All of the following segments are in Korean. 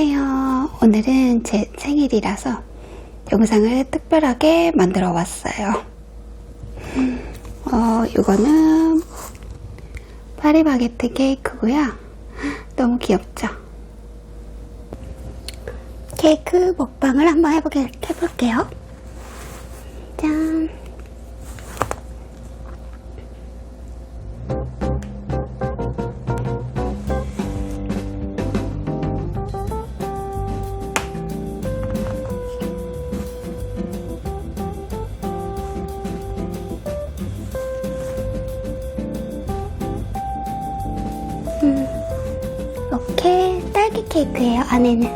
안녕하세요. 오늘은 제 생일이라서 영상을 특별하게 만들어 왔어요. 어, 이거는 파리바게트 케이크고요. 너무 귀엽죠? 케이크 먹방을 한번 해보게, 해볼게요. 짠! 케이크예요, 안에는.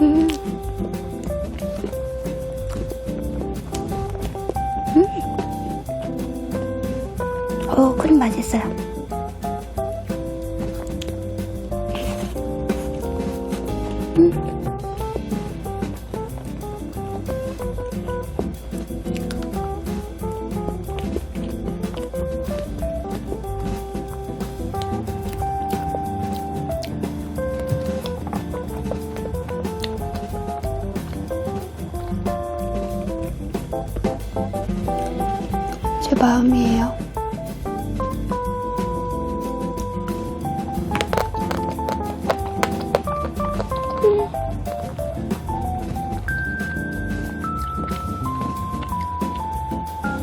음. 음. 오, 크림 맛있어요. 마음이에요. 음.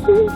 음.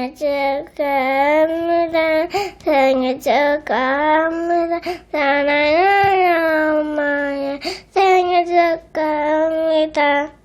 생일 축하합니다. 생일 축하합니다. 사랑하는 엄마의 생일 축하합니다.